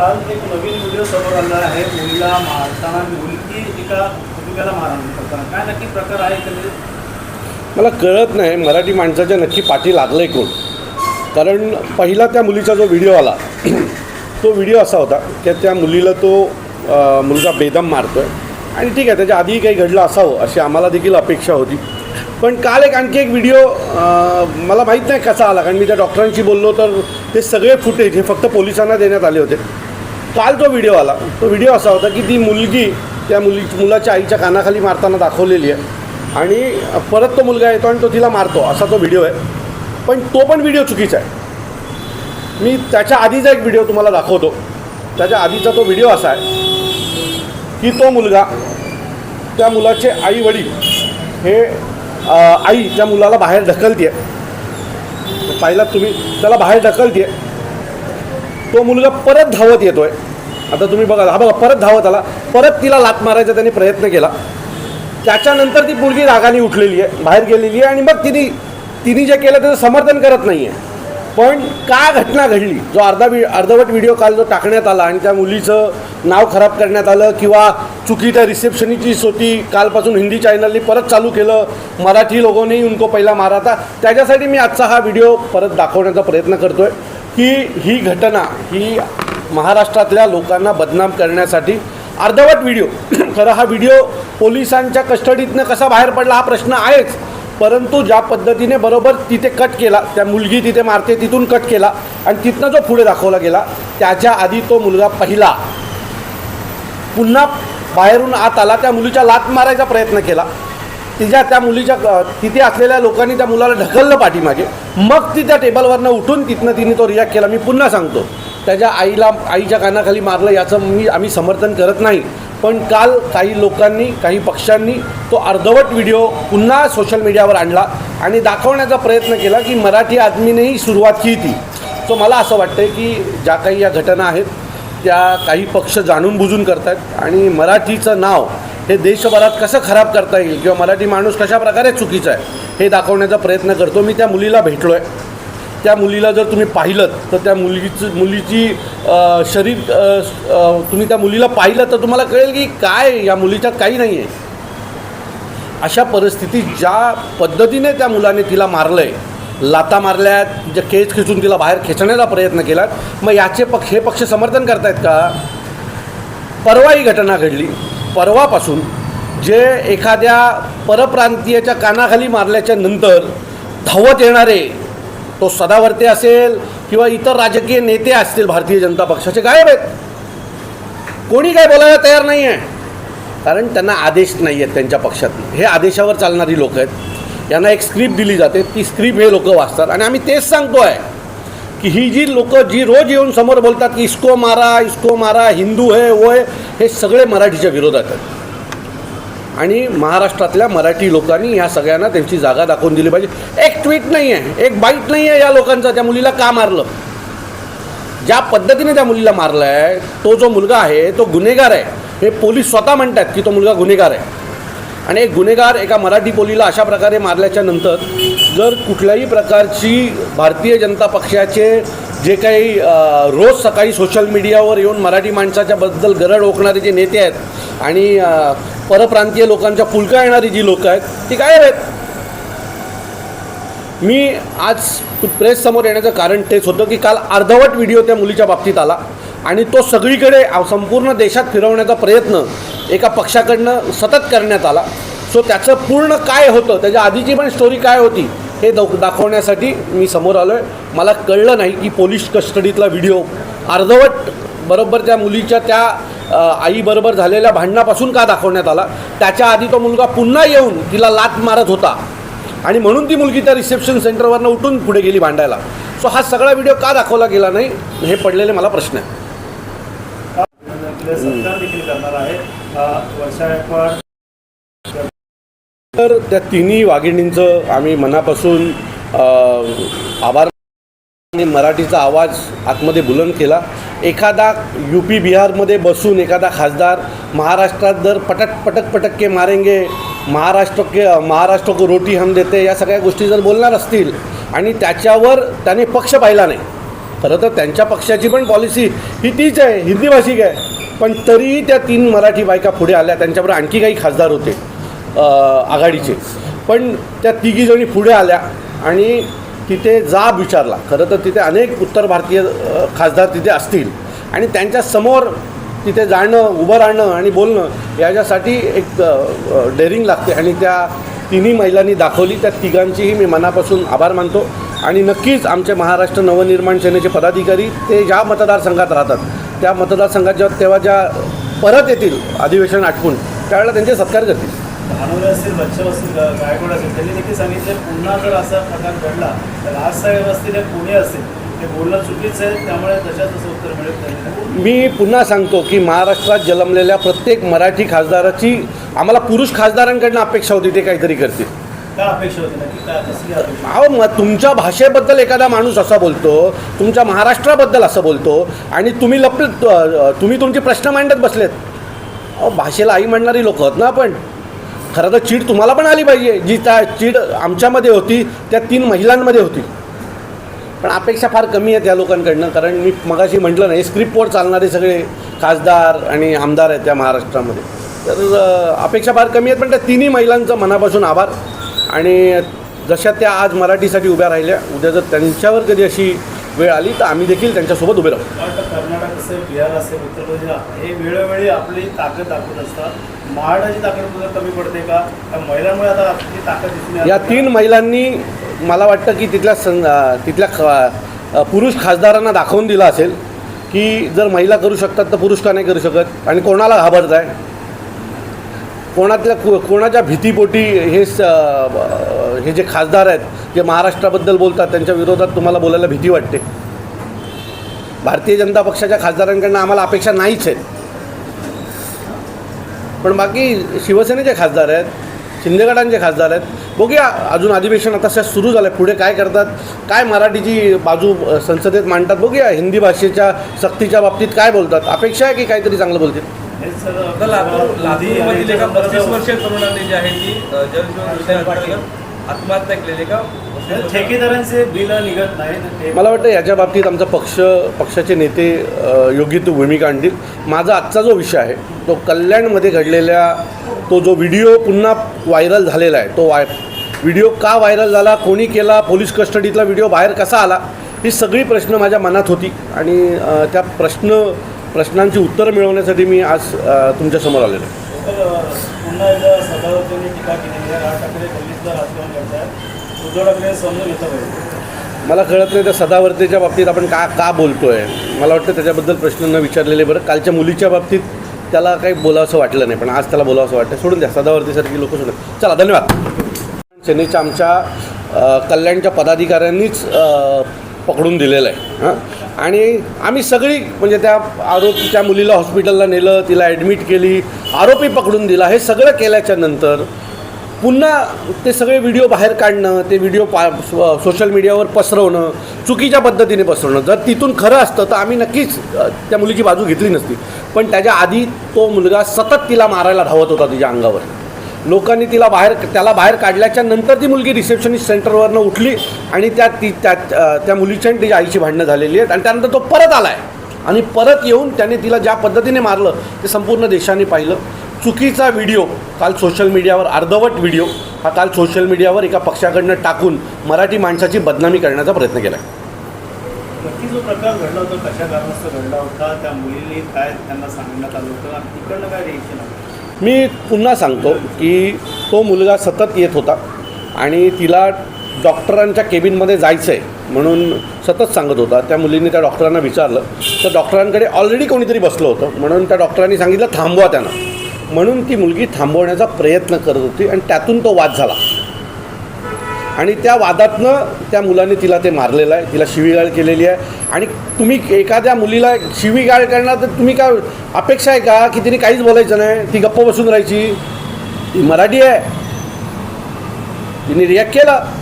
काल एक नवीन व्हिडिओ समोर आला आहे. मुलीला मारताना मुलगी एका कुटुंबाला मारहाण करताना काय नक्की प्रकार आहे एकंदरीत मला कळत नाही. मराठी माणसाच्या नक्की पाठी लागलं आहे कोण? कारण पहिला त्या मुलीचा जो व्हिडिओ आला तो व्हिडिओ असा होता की त्या मुलीला तो अ, मुलगा बेदम मारतो आहे आणि ठीक आहे त्याच्या आधीही काही घडलं असावं अशी आम्हाला देखील अपेक्षा होती. पण काल एक आणखी एक व्हिडिओ अ, मला माहीत नाही कसा आला. कारण मी त्या डॉक्टरांशी बोललो तर ते सगळे फुटेज हे फक्त पोलिसांना देण्यात आले होते. काल जो व्हिडिओ आला तो व्हिडिओ असा होता की ती मुलगी त्या मुली मुलाच्या आईच्या कानाखाली मारताना दाखवलेली आहे. आणि परत तो मुलगा येतो आणि तो तिला मारतो असा तो व्हिडिओ आहे. पण तो पण व्हिडिओ चुकीचा आहे. मी त्याच्या आधीचा एक व्हिडिओ तुम्हाला दाखवतो. त्याच्या आधीचा तो व्हिडिओ असा आहे की तो मुलगा त्या मुलाचे आई वडील हे आई त्या मुलाला बाहेर ढकलते पाहिलात तुम्ही त्याला बाहेर ढकलते तो मुलगा परत धावत येतोय. आता तुम्ही बघा हा बघा परत धावत आला. परत तिला लात मारायचा त्यांनी प्रयत्न केला. त्याच्यानंतर ती मुलगी रागाने उठलेली आहे बाहेर गेलेली आहे आणि मग तिने तिने जे केलं त्याचं समर्थन करत नाही आहे पण का घटना घडली? जो अर्धा वि अर्धवट व्हिडिओ काल जो टाकण्यात आला आणि त्या मुलीचं नाव खराब करण्यात आलं किंवा चुकी त्या रिसेप्शनीची होती कालपासून हिंदी चॅनलनी परत चालू केलं मराठी लोकांनी उनको पहिला मारा था त्याच्यासाठी मी आजचा हा व्हिडिओ परत दाखवण्याचा प्रयत्न करतो आहे की ही घटना ही महाराष्ट्रातल्या लोकांना बदनाम करण्यासाठी अर्धवट व्हिडिओ. खरं हा व्हिडिओ पोलिसांच्या कस्टडीतनं कसा बाहेर पडला हा प्रश्न आहेच. परंतु ज्या पद्धतीने बरोबर तिथे कट केला त्या मुलगी तिथे मारते तिथून कट केला आणि तिथनं जो पुढे दाखवला गेला त्याच्या आधी तो मुलगा पहिला. पुन्हा बाहेरून आत आला त्या मुलीच्या लात मारायचा प्रयत्न केला. तिच्या त्या मुलीच्या तिथे असलेल्या लोकांनी त्या मुलाला ढकललं पाठीमागे. मग ती त्या टेबलवरनं उठून तिथनं तिने तो रिॲक्ट केला. मी पुन्हा सांगतो त्याच्या आईला आईच्या कानाखाली मारलं याचं मी आम्ही समर्थन करत नाही. पण काल काही लोकांनी काही पक्षांनी तो अर्धवट व्हिडिओ पुन्हा सोशल मीडियावर आणला आणि दाखवण्याचा प्रयत्न केला की मराठी आदमीनेही सुरुवात केली. ती सो मला असं वाटतं की ज्या काही या घटना आहेत त्या काही पक्ष जाणून बुजून करतात आणि मराठीचं नाव हे देशभरात कसं खराब करता येईल किंवा मराठी माणूस कशा प्रकारे चुकीचा आहे हे दाखवण्याचा प्रयत्न करतो. मी त्या मुलीला भेटलो आहे त्या मुलीला जर तुम्ही पाहिलं तर त्या मुलीचं मुलीची शरीर तुम्ही त्या मुलीला पाहिलं तर तुम्हाला कळेल की काय या मुलीच्यात काही नाही आहे अशा परिस्थितीत ज्या पद्धतीने त्या मुलाने तिला मारलं आहे लाता मारल्यात जे केस खेचून तिला बाहेर खेचण्याचा प्रयत्न केला मग याचे पक्ष हे पक्ष समर्थन करतायत का? परवा ही घटना घडली. परवापासून जे एखाद्या परप्रांतीयाच्या कानाखाली मारल्याच्या नंतर धावत येणारे तो सदावर्ते असेल किंवा इतर राजकीय नेते असतील भारतीय जनता पक्षाचे गायब आहेत. कोणी काय बोलायला तयार नाही आहे. कारण त्यांना आदेश नाही आहेत त्यांच्या पक्षात. हे आदेशावर चालणारी लोक आहेत. यांना एक स्क्रिप्ट दिली जाते. ती स्क्रिप्ट हे लोक वाचतात. आणि आम्ही तेच सांगतो आहे की ही जी लोकं जी रोज येऊन समोर बोलतात की इसको मारा इसको मारा हिंदू है वो आहे हे सगळे मराठीच्या विरोधात आहेत. आणि महाराष्ट्रातल्या मराठी लोकांनी या सगळ्यांना त्यांची जागा दाखवून दिली पाहिजे. एक ट्विट नाही आहे एक बाईट नाही आहे या लोकांचा त्या मुलीला का मारलं? ज्या पद्धतीने त्या मुलीला मारलं आहे तो जो मुलगा आहे तो गुन्हेगार आहे. हे पोलीस स्वतः म्हणतात की तो मुलगा गुन्हेगार आहे. आणि एक गुन्हेगार एका मराठी पोलीला अशा प्रकारे मारल्याच्या नंतर जर कुठल्याही प्रकारची भारतीय जनता पक्षाचे जे काही रोज सकाळी सोशल मीडियावर येऊन मराठी माणसाच्याबद्दल गरड ओकणारे जे नेते आहेत आणि परप्रांतीय लोकांच्या फुलका येणारी जी लोकं आहेत ती काय आहेत. मी आज प्रेस समोर येण्याचं कारण तेच होतं की काल अर्धवट व्हिडिओ त्या मुलीच्या बाबतीत आला आणि तो सगळीकडे संपूर्ण देशात फिरवण्याचा प्रयत्न एका पक्षाकडनं सतत करण्यात आला. सो त्याचं पूर्ण काय होतं त्याच्या आधीची पण स्टोरी काय होती हे दौ दाखवण्यासाठी मी समोर आलो आहे मला कळलं नाही की पोलीस कस्टडीतला व्हिडिओ अर्धवट बरोबर त्या मुलीच्या त्या आईबरोबर झालेल्या भांडणापासून का दाखवण्यात आला? त्याच्या आधी तो मुलगा पुन्हा येऊन तिला लात मारत होता. आणि म्हणून ती मुलगी त्या रिसेप्शन सेंटरवरनं उठून पुढे गेली भांडायला. सो हा सगळा व्हिडिओ का दाखवला गेला नाही हे पडलेले मला प्रश्न आहे. तर त्या तिन्ही वाघिणींचं आम्ही मनापासून आभार आणि मराठीचा आवाज आतमध्ये बुलंद केला. एखादा यू पी बिहारमध्ये बसून एखादा खासदार महाराष्ट्रात जर पटक पटक पटक के मारेंगे महाराष्ट्र के महाराष्ट्र को रोटी हम देते या सगळ्या गोष्टी जर बोलणार असतील आणि त्याच्यावर त्याने पक्ष पाहिला नाही खरं तर त्यांच्या पक्षाची पण पॉलिसी ही तीच आहे हिंदी भाषिक आहे. पण तरीही त्या तीन मराठी बायका पुढे आल्या त्यांच्याबरोबर आणखी काही खासदार होते. आघाडीचे. पण त्या तिघीजणी पुढे आल्या आणि तिथे जाब विचारला. खरं तर तिथे अनेक उत्तर भारतीय खासदार तिथे असतील. आणि त्यांच्यासमोर तिथे जाणं उभं राहणं आणि बोलणं याच्यासाठी एक डेअरिंग लागते. आणि त्या तिन्ही महिलांनी दाखवली. त्या तिघांचीही मी मनापासून आभार मानतो. आणि नक्कीच आमचे महाराष्ट्र नवनिर्माण सेनेचे पदाधिकारी ते ज्या मतदारसंघात राहतात त्या मतदारसंघात जेव्हा तेव्हा ज्या परत येतील अधिवेशन आटपून त्यावेळेला त्यांचे सत्कार करतील. भानुरे असतील बच्चव असतील गायकवाड असतील त्यांनी देखील सांगितले पुन्हा जर असा प्रकार घडला तर राजसाहेब असतील या असतील त्यांनी मी पुन्हा सांगतो की महाराष्ट्रात जन्मलेल्या प्रत्येक मराठी खासदाराची आम्हाला पुरुष खासदारांकडनं अपेक्षा होती ते काहीतरी करतील. अहो मग तुमच्या भाषेबद्दल एखादा माणूस असा बोलतो तुमच्या महाराष्ट्राबद्दल असं बोलतो आणि तुम्ही लप तुम्ही तुमचे प्रश्न मांडत बसलेत. अहो भाषेला आई म्हणणारी लोक आहोत ना आपण. खरं तर चीड तुम्हाला पण आली पाहिजे. जी त्या चीड आमच्यामध्ये होती त्या तीन महिलांमध्ये होती. पण अपेक्षा फार कमी आहे त्या लोकांकडनं कारण मी मगाशी म्हटलं नाही स्क्रिप्टवर चालणारे सगळे खासदार आणि आमदार आहेत त्या महाराष्ट्रामध्ये. तर अपेक्षा फार कमी आहेत पण त्या तिन्ही महिलांचं मनापासून आभार. आणि जशा त्या आज मराठीसाठी उभ्या राहिल्या उद्या जर त्यांच्यावर कधी अशी वेळ आली तर आम्ही देखील त्यांच्यासोबत उभे राहू. कर्नाटक असेल बिहार असेल उत्तर प्रदेश हे वेळोवेळी आपली ताकद दाखवत असतात. महाराष्ट्राची ताकद कमी पडते का? महिलांमुळे आता आपली ताकद दिसून या. तीन महिलांनी मला वाटतं की तिथल्या सं तिथल्या पुरुष खासदारांना दाखवून दिलं असेल की जर महिला करू शकतात तर पुरुष का नाही करू शकत? आणि कोणाला घाबरत आहे? कोणातल्या को कोणाच्या भीतीपोटी हे स हे जे खासदार आहेत जे महाराष्ट्राबद्दल बोलतात त्यांच्या विरोधात तुम्हाला बोलायला भीती वाटते? भारतीय जनता पक्षाच्या खासदारांकडनं आम्हाला अपेक्षा नाहीच आहेत. पण बाकी शिवसेनेचे खासदार आहेत शिंदेगडांचे खासदार आहेत. बघूया अजून अधिवेशन आता सध्या सुरू झालं आहे पुढे काय करतात काय मराठीची बाजू संसदेत मांडतात बघूया हिंदी भाषेच्या सक्तीच्या बाबतीत काय बोलतात. अपेक्षा आहे की काहीतरी चांगलं बोलतील? लातूरमधील एका पस्तीस वर्षीय तरुणाने जी आहे ती जलजीवन आत्महत्या केलेली का? ठेकेदारांचे बिल निघत नाही मला वाटतं याच्या बाबतीत आमचा पक्ष पक्षाचे नेते योग्य तो भूमिका आणतील. माझा आजचा जो विषय आहे तो कल्याणमध्ये घडलेल्या तो जो व्हिडिओ पुन्हा व्हायरल झालेला आहे तो वाय व्हिडिओ का व्हायरल झाला कोणी केला पोलीस कस्टडीतला व्हिडिओ बाहेर कसा आला ही सगळी प्रश्न माझ्या मनात होती. आणि त्या प्रश्न प्रश्नांची उत्तरं मिळवण्यासाठी मी आज तुमच्यासमोर आलेलो आहे. राजकारण करतायत उद्धव ठाकरे समजून घेतलं पाहिजे. मला कळत नाही त्या सदावर्तेच्या बाबतीत आपण का का बोलतो आहे मला वाटतं त्याच्याबद्दल प्रश्न न विचारलेले बरं. कालच्या मुलीच्या बाबतीत त्याला काही बोलावंसं वाटलं नाही पण आज त्याला बोलावंसं वाटतं सोडून द्या सदावर्तीसारखी लोक सोडून चला धन्यवाद. सेनेच्या आमच्या कल्याणच्या पदाधिकाऱ्यांनीच पकडून दिलेलं आहे हां? आणि आम्ही सगळी म्हणजे त्या आरोप त्या मुलीला हॉस्पिटलला नेलं तिला ॲडमिट केली आरोपी पकडून दिला हे सगळं केल्याच्यानंतर पुन्हा ते सगळे व्हिडिओ बाहेर काढणं ते व्हिडिओ पा सोशल मीडियावर पसरवणं चुकीच्या पद्धतीने पसरवणं. जर तिथून खरं असतं तर आम्ही नक्कीच त्या मुलीची बाजू घेतली नसती. पण त्याच्या आधी तो मुलगा सतत तिला मारायला धावत होता तिच्या अंगावर. लोकांनी तिला बाहेर त्याला बाहेर काढल्याच्या नंतर ती मुलगी रिसेप्शनिस्ट सेंटरवरनं उठली आणि त्या ती त्या त्या मुलीच्या आणि तिच्या आईची भांडणं झालेली आहेत आणि त्यानंतर तो परत आला आहे आणि परत येऊन त्याने तिला ज्या पद्धतीने मारलं ते संपूर्ण देशाने पाहिलं. चुकीचा व्हिडिओ काल सोशल मीडियावर अर्धवट व्हिडिओ हा काल सोशल मीडियावर एका पक्षाकडनं टाकून मराठी माणसाची बदनामी करण्याचा प्रयत्न केला नक्की जो प्रकार घडला होता कशा कारणास्तव घडला होता त्या मुलींनी काय त्यांना सांगण्यात आलं होतं आणि तिकडनं काय रिएक्शन आलं? मी पुन्हा सांगतो की तो मुलगा सतत येत होता आणि तिला डॉक्टरांच्या केबिनमध्ये जायचं आहे म्हणून सतत सांगत होता. त्या मुलीने त्या डॉक्टरांना विचारलं. तर डॉक्टरांकडे ऑलरेडी कोणीतरी बसलं होतं म्हणून त्या डॉक्टरांनी सांगितलं थांबवा त्यांना. म्हणून ती मुलगी थांबवण्याचा प्रयत्न करत होती आणि त्यातून तो वाद झाला. आणि त्या वादातनं त्या मुलाने तिला ते मारलेलं आहे. तिला शिवीगाळ केलेली आहे. आणि तुम्ही एखाद्या मुलीला शिवीगाळ करणार तर तुम्ही काय अपेक्षा आहे का की तिने काहीच बोलायचं नाही? ती गप्प बसून राहायची. ती मराठी आहे. तिने रिॲक्ट केला.